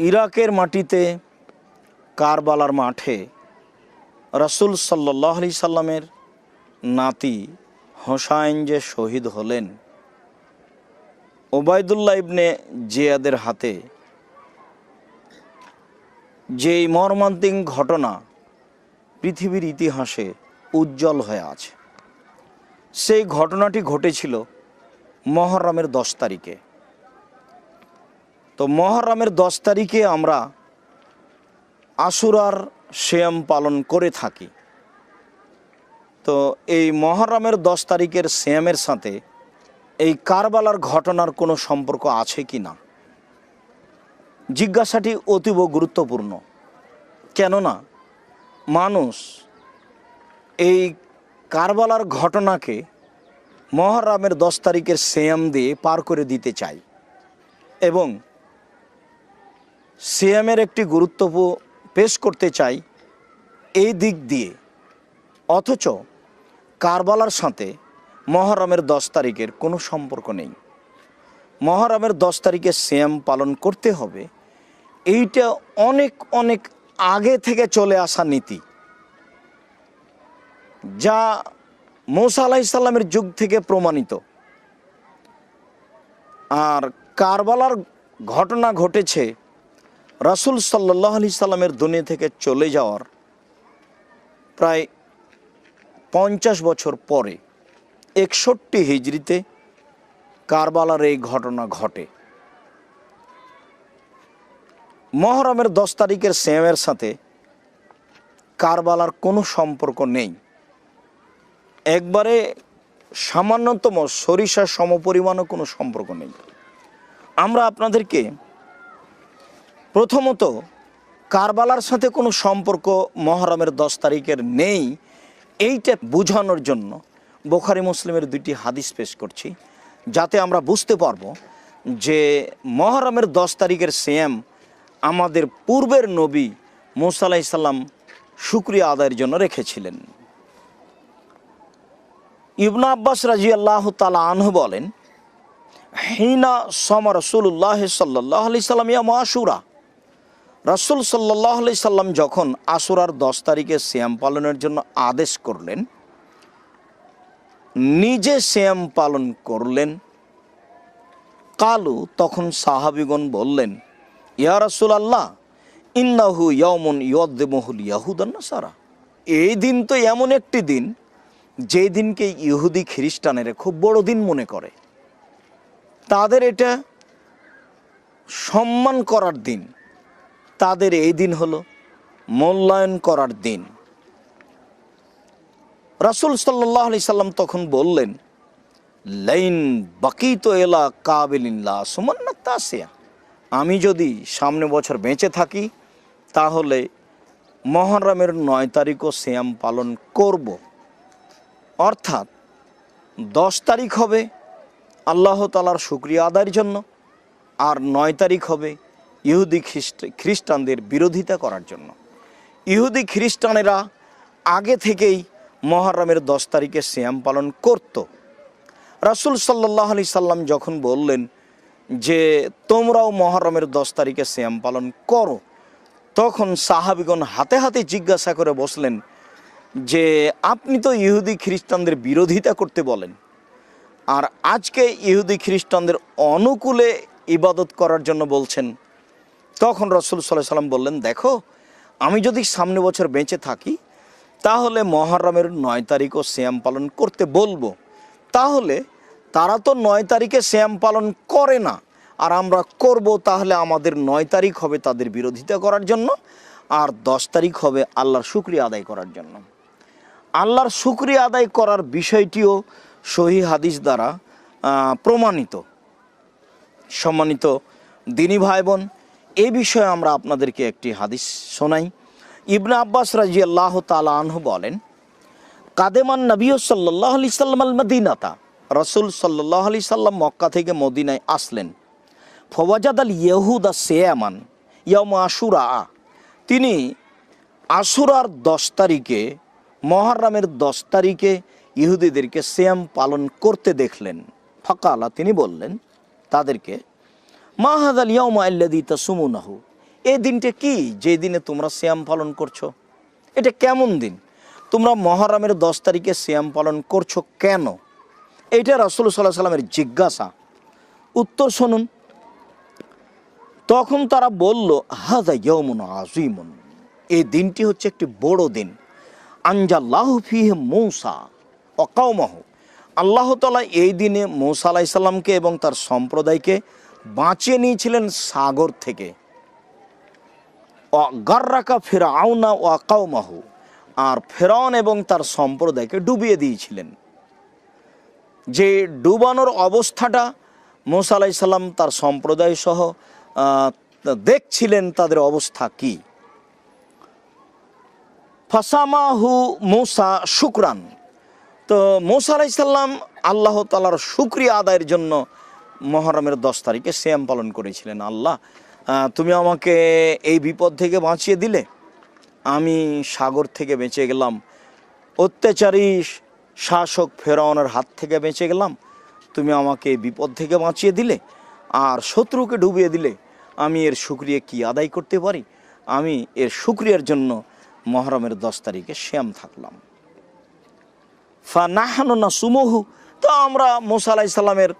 ইরাকের মাটিতে কারবালার মাঠে রাসূল সাল্লাহ আলি সাল্লামের নাতি হোসাইন যে শহীদ হলেন, ওবায়দুল্লাহ ইবনে জিয়াদের হাতে যেই মর্মান্তিক ঘটনা পৃথিবীর ইতিহাসে উজ্জ্বল হয়ে আছে। সেই ঘটনাটি ঘটেছিল মহরমের দশ তারিখে। তো মহরমের দশ তারিখে আমরা আশুরার শ্যাম পালন করে থাকি। তো এই মহরমের দশ তারিখের শ্যামের সাথে এই কারবালার ঘটনার কোনো সম্পর্ক আছে কি না? জিজ্ঞাসাটি অতীব গুরুত্বপূর্ণ। কেননা মানুষ এই কারবালার ঘটনাকে মহরমের দশ তারিখের শ্যাম দিয়ে পার করে দিতে চায় এবং সিএমের একটি গুরুত্ব পেশ করতে চাই এই দিক দিয়ে। অথচ কারবালার সাথে মহরমের দশ তারিখের কোনো সম্পর্ক নেই। মহরমের দশ তারিখে সিএম পালন করতে হবে। এইটা অনেক অনেক আগে থেকে চলে আসা নীতি। যা মৌসা আলাহিসাল্লামের যুগ থেকে প্রমাণিত। আর কারবালার ঘটনা ঘটেছে রাসুল সাল্লাহ আলি সাল্লামের দুনিয়া থেকে চলে যাওয়ার প্রায় পঞ্চাশ বছর পরে একষট্টি হিজড়িতে কারবালার এই ঘটনা ঘটে। মহরমের দশ তারিখের সেমের সাথে কারবালার কোনো সম্পর্ক নেই। একবারে সামান্যতম সরিষার সমপরিমাণও কোনো সম্পর্ক নেই। আমরা আপনাদেরকে প্রথমত, কারবালার সাথে কোনো সম্পর্ক মহরমের দশ তারিখের নেই, এইটা বোঝানোর জন্য বোখারি মুসলিমের দুইটি হাদিস পেশ করছি, যাতে আমরা বুঝতে পারব যে মহরমের দশ তারিখের সেম আমাদের পূর্বের নবী মুসা আলাইসাল্লাম শুক্রিয়া আদায়ের জন্য রেখেছিলেন। ইবনা আব্বাস রাজি আল্লাহ তালা আনহ বলেন, হিনা সম রসুল্লাহ সাল্লাহ আলি সাল্লাম ইয়া মাসুরা রসুল সাল্লাহ আলি সাল্লাম যখন আসুরার দশ তারিখে শ্যাম পালনের জন্য আদেশ করলেন, নিজে শ্যাম পালন করলেন, কালু তখন সাহাবিগণ বললেন, ইয়া রসুল আল্লাহ ইন্নাহু ইয়মন ইয়দ্দেমহুল ইয়াহুদান্না সারা এই দিন তো এমন একটি দিন, যে দিনকে ইহুদি খ্রিস্টানেরা খুব বড় দিন মনে করে। তাদের এটা সম্মান করার দিন। তাদের এই দিন হলো মূল্যায়ন করার দিন। রাসুল সাল্লাহ আলি সাল্লাম তখন বললেন, লাইন বাকি তো এলা কাবিল্লা সুমান্না আমি যদি সামনে বছর বেঁচে থাকি, তাহলে মহরমের নয় তারিখও শ্যাম পালন করব। অর্থাৎ দশ তারিখ হবে আল্লাহ তালার শুক্রিয়া আদায়ের জন্য, আর নয় তারিখ হবে ইহুদি খ্রিস্ট, খ্রিস্টানদের বিরোধিতা করার জন্য। ইহুদি খ্রিস্টানেরা আগে থেকেই মহরমের দশ তারিখে শ্যাম পালন করত। রাসুল সাল্লাহ আলি সাল্লাম যখন বললেন যে, তোমরাও মহরমের দশ তারিখে শ্যাম পালন করো। তখন সাহাবিগণ হাতে হাতে জিজ্ঞাসা করে বসলেন যে, আপনি তো ইহুদি খ্রিস্টানদের বিরোধিতা করতে বলেন। আর আজকে ইহুদি খ্রিস্টানদের অনুকূলে ইবাদত করার জন্য বলছেন তখন রসুল সাল্লাহ সাল্লাম বললেন, দেখো, আমি যদি সামনে বছর বেঁচে থাকি, তাহলে মহরমের নয় তারিখও শ্যাম পালন করতে বলব। তাহলে তারা তো নয় তারিখে শ্যাম পালন করে না। আর আমরা করব তাহলে আমাদের নয় তারিখ হবে তাদের বিরোধিতা করার জন্য, আর দশ তারিখ হবে আল্লাহর শুক্রিয়া আদায় করার জন্য। আল্লাহর শুক্রিয়া আদায় করার বিষয়টিও সহি হাদিস দ্বারা প্রমাণিত। সম্মানিত দিনী ভাই বোন এই বিষয়ে আমরা আপনাদেরকে একটি হাদিস শোনাই। ইবনা আব্বাস রাজি আল্লাহ তালা আনহু বলেন, কাদেমান নবী সাল্লাহ আলি সাল্লাম আল মদিনাতা, রসুল সাল্লাহ আলি সাল্লাম মক্কা থেকে মদিনায় আসলেন। ফওয়াজাদ আল ইহুদা সেয়ামান ইয়ম আশুরা, তিনি আশুরার দশ তারিখে, মহরমের দশ তারিখে ইহুদিদেরকে শ্যাম পালন করতে দেখলেন। ফকালা, তিনি বললেন, তাদেরকে মাহাদ আল ইয়মা আল্লাদি তাসুমুনাহু। এই দিনটা কি? যে দিনে তোমরা শ্যাম পালন করছ। এটা কেমন দিন? তোমরা মহরমের দশ তারিখে শ্যাম পালন করছ কেন? এইটা রাসুল সাল্লাহ সাল্লামের জিজ্ঞাসা। উত্তর শুনুন। তখন তারা বলল হাদা ইয়মুন আজিমুন এই দিনটি হচ্ছে একটি বড় দিন। আঞ্জাল্লাহ ফিহে মৌসা অকাউমাহ আল্লাহ তালা এই দিনে মৌসা আলাইসাল্লামকে এবং তার সম্প্রদায়কে বাঁচিয়ে নিয়েছিলেন সাগর থেকে। গার্রাকা ফেরাউনা ও আকাউমাহু আর ফেরাউন এবং তার সম্প্রদায়কে ডুবিয়ে দিয়েছিলেন। যে ডুবানোর অবস্থাটা মোসা আলাইসাল্লাম তার সম্প্রদায় সহ দেখছিলেন তাদের অবস্থা কি। ফাসামাহু মোসা শুক্রান। তো মোসা আলাইসাল্লাম আল্লাহ তালার শুক্রিয়া আদায়ের জন্য মহরমের দশ তারিখে শ্যাম পালন করেছিলেন আল্লাহ। তুমি আমাকে এই বিপদ থেকে বাঁচিয়ে দিলে? আমি সাগর থেকে বেঁচে গেলাম। অত্যাচারী শাসক ফেরাউনের হাত থেকে বেঁচে গেলাম। তুমি আমাকে এই বিপদ থেকে বাঁচিয়ে দিলে আর শত্রুকে ডুবিয়ে দিলে। আমি এর শুক্রিয়া কি আদায় করতে পারি? আমি এর শুক্রিয়ার জন্য মহরমের দশ তারিখে শ্যাম থাকলাম। ফা নাহানো না সুমহু তো আমরা মোসা আলাহি সাল্লামের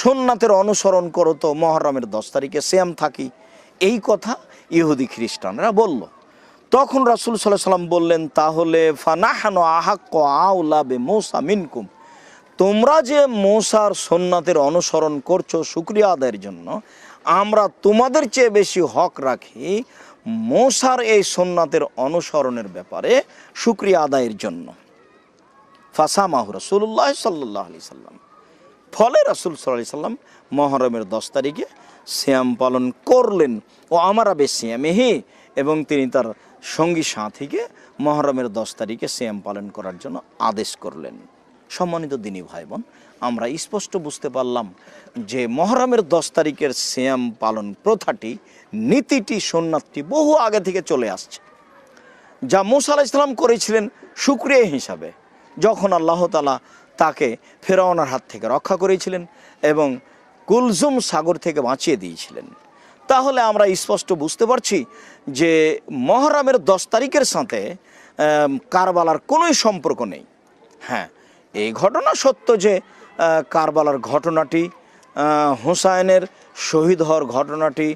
সোননাথের অনুসরণ করো তো মহরমের দশ তারিখে শ্যাম থাকি। এই কথা ইহুদি খ্রিস্টানরা বলল। তখন রাসুল সাল্লাহ সাল্লাম বললেন, তাহলে ফানাহানো আহাক্ক আউলা বে মৌসা মিনকুম। তোমরা যে মৌসার সোননাথের অনুসরণ করছ শুক্রিয়া আদায়ের জন্য, আমরা তোমাদের চেয়ে বেশি হক রাখি মৌসার এই সোননাথের অনুসরণের ব্যাপারে শুক্রিয়া আদায়ের জন্য। ফাসামাহ রসুল্লাহ সাল্লাহ আলি সাল্লাম ফলে রাসুল সাল্লাহ সাল্লাম মহরমের দশ তারিখে শ্যাম পালন করলেন। ও আমারা বেশ শ্যামেহি এবং তিনি তার সঙ্গী সাথীকে মহরমের দশ তারিখে শ্যাম পালন করার জন্য আদেশ করলেন। সম্মানিত দিনী ভাই বোন আমরা স্পষ্ট বুঝতে পারলাম যে মহরমের দশ তারিখের শ্যাম পালন প্রথাটি, নীতিটি সোননাথটি বহু আগে থেকে চলে আসছে। যা মুসা আলাহ ইসলাম করেছিলেন সুক্রিয়া হিসাবে, যখন আল্লাহ তালা তাকে ফেরাওনার হাত থেকে রক্ষা করেছিলেন এবং কুলজুম সাগর থেকে বাঁচিয়ে দিয়েছিলেন। তাহলে আমরা স্পষ্ট বুঝতে পারছি যে মহরমের দশ তারিখের সাথে কারবালার কোনোই সম্পর্ক নেই। হ্যাঁ এই ঘটনা সত্য যে কারবালার ঘটনাটি আহ, হুসাইনের শহীদ হওয়ার ঘটনাটি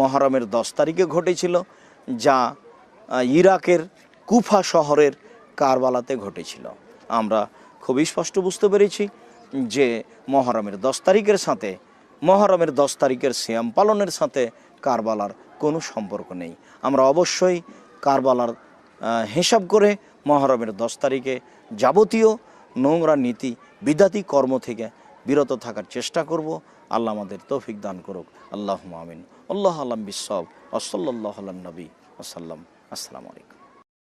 মহরমের দশ তারিখে ঘটেছিল যা ইরাকের কুফা শহরের কারবালাতে ঘটেছিল। আমরা খুব স্পষ্ট বুঝতে পেরেছি যে মহরমের দশ তারিখের সাথে, মহরমের দশ তারিখের সিয়াম পালনের সাথে কারবালার কোনো সম্পর্ক নেই। আমরা অবশ্যই কারবালার হিসাব করে মহরমের দশ তারিখে যাবতীয় নোংরা নীতি, বিদাতি কর্ম থেকে বিরত থাকার চেষ্টা করব। আল্লাহ আমাদের তৌফিক দান করুক। আল্লাহ আমিন। আল্লাহ আলম বিসব ওসল্লাহ আলম নবী। ওসাল্লাম আসসালামু আলাইকুম।